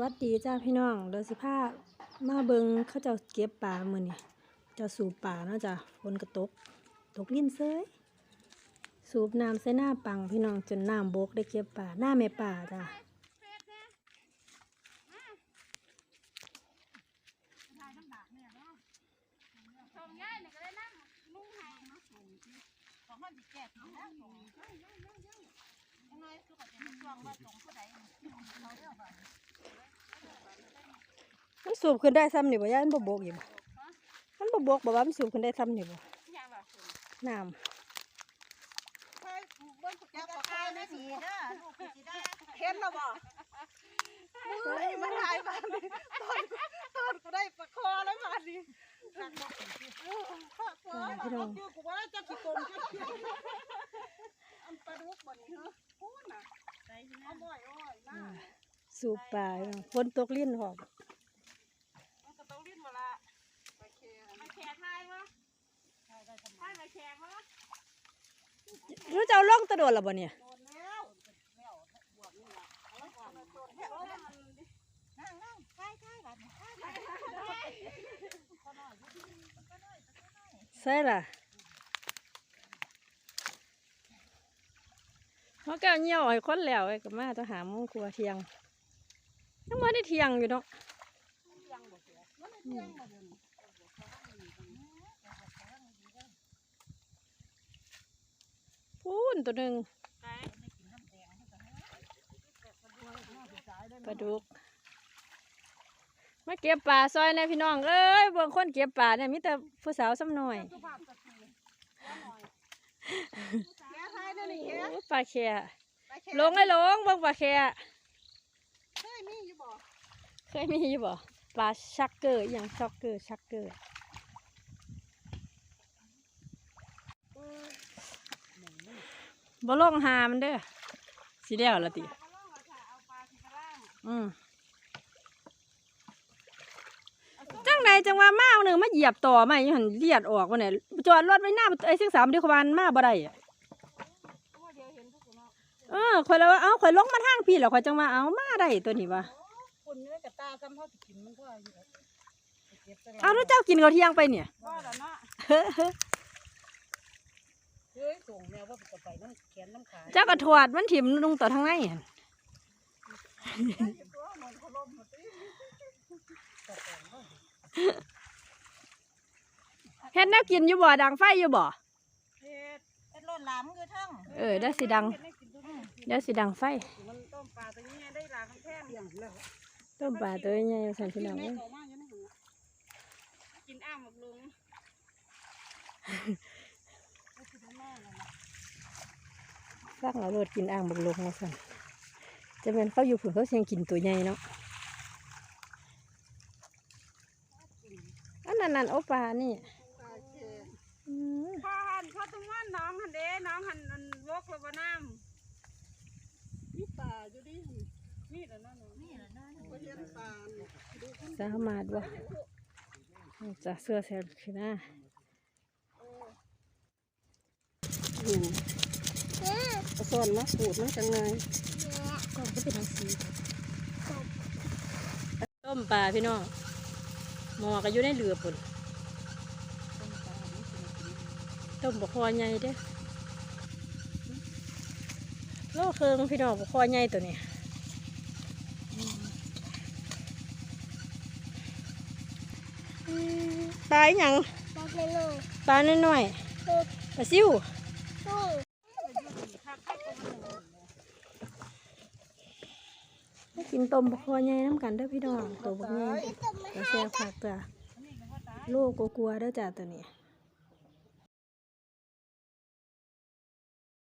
วัสดีจ้าพี่น้องเดี๋ยวสิพามาเบิงเขาเจ้าเก็บปลามือนี้เจ้าสูบปลาเนาะจ้ะฝนก็ตก ตกลิ้นเซยสูบน้ำใส่หน้าปังพี่น้องจนน้ำบกได้เก็บปลาหน้าแม่ป่าจ้ะชมย่ายนี่ก็ได้นั่งนุ่งหางมาสูงของมันสิแก่ถึงแล้วสูงไงคือปัจจัยช่วงว่าตรงผู้ใดเขาเรียกว่า มันสูบขึ้นได้ซ้ำนี่บ่ย่ามันบ่บกอยู่บ่มันบ่บกบ่ว่ามันสูบขึ้นได้ซ้ำนี่บ่อย่างว่าสูงน้เคยปลูกบนจะก็คายไม่สีเด้อลูกสิได้เห็นแล้วบ่เฮ้ยมันหายมาดิตอนตอนกูได้ประคอแล้วมาดิหักบ่เออข้าเสือมาเอาอยู่กูว่าจะสิกลมจะเขียวอันปลาดุกบ่นี่เหรอพูดน่ะเอาบ่อยอ้อยมาำ สูบปลาพี่น้องฝนตกลิ้นหอบมันก็ต้องลิ้นมาละไปแข่ไปแข่ทายวะทายได้ทำไมไปแข่วะรู้เจ้าลงตะโดดแล้วบ่เนี่ยโดนแล้วแล้วบวกนี่ละเอาละก่อนโดนแล้วนั่งนั่งใช่ใช่แบบนี้ใช่ใช่ใช่ล่ะเขาก็เหี่ยวให้คนแล้วไอ้ก็มาต้องหาโมงกลัวาเที่ยง ยังบ่ได้เที่ยงอยู่เนาะยังบ่เสียมันไม่เที่ยงมาเดินพูนตัวหนึ่งปลาดุกมาเก็บปลาซอยนะพี่น้องเอ้ยเบิ่งคนเก็บปลาเนี่ยมีแต่ผู้สาวซ้ำหน่อยสุภาพสตรีแค่ทายนั่นนี่แค่โอ้ปลาแค่ไปแค่ลงไอ้ลงเบิ่งปลาแค่เคยมีอยู่บ่ เคยมีอยู่บ่ปลาชักเกอร์อย่างชักเกอร์ชักเกอร์บ่ลงหามันเด้อสิแล้วละติอืมจังใดจังว่ามาเอาหนึ่งมาเหยียบต่อมาอยู่หันเลียดออกวะเนี่ยจอดรถไว้หน้าไอ้ซึ่งสามที่ขวานมาบ่ได้อะตัวเดียวเห็นทุกคนเนาะเออข่อยแล้วว่าเอ้าข่อยลงมาทางพี่แล้วข่อยจังว่าเอามาได้ตัวนี้วะ คนนี้กับตาซ้ำเขาสิกินมันก็อยู่เก็บตลอดเอาแล้วเจ้ากินข้าวเที่ยงไปเนี่ยบ่แล้วเนาะเฮ้ยส่งแมวว่าไปไปน้ำแขนน้ำขาเจ้าก็ถอดมันถิ่มลงต่อทางในหั่นเฮ็ดแนวกินอยู่บ่ดังไฟอยู่บ่ เฮ็ดเป็นรถหลามคือทั้งเออได้สิดัง เดี๋ยวสิดังไฟ มันต้มปลาตัวนี้ได้หลามแท่งอย่างแล้ว ต้มปลาตัวใหญ่สั่นพี่น้องเอ้ยกินอ้ามหมกลุงสร้างเอาโลดกินอ่างบักลงมาสั่นจะเป็นเขาอยู่ผุนเขาเสียงกินตัวใหญ่เนาะอันนั้นนั่นโอปลานี่อืมพอหันเขาตุ้งว่าน้องหันเด้น้องหันอันวกระบน้ำนี่ปลาอยู่ดินี่แหละนั่นนี่แหละนั่นก็เห็นปลา สามารถว่าจะเสื้อเสียขึ้นนะอืมเอาส่วนมาขูดมันจังไงก่อนก็เป็นสีต้มปลาพี่น้องหมอก็อยู่ในเรือปุ่นต้มบกคอใหญ่เด้อโลเครืองพี่น้องบกคอใหญ่ตัวนี้ ลาอหย่างปลาเป็นลูกปลาน้อยๆปลาซิวกินต้มบกคอใหญ่น้ำกันเด้อพี่น้องตัวบกใหญ่ต้มมาตัวแซ่บผักตัวโลกกลัวๆเด้อจ้าตัวนี้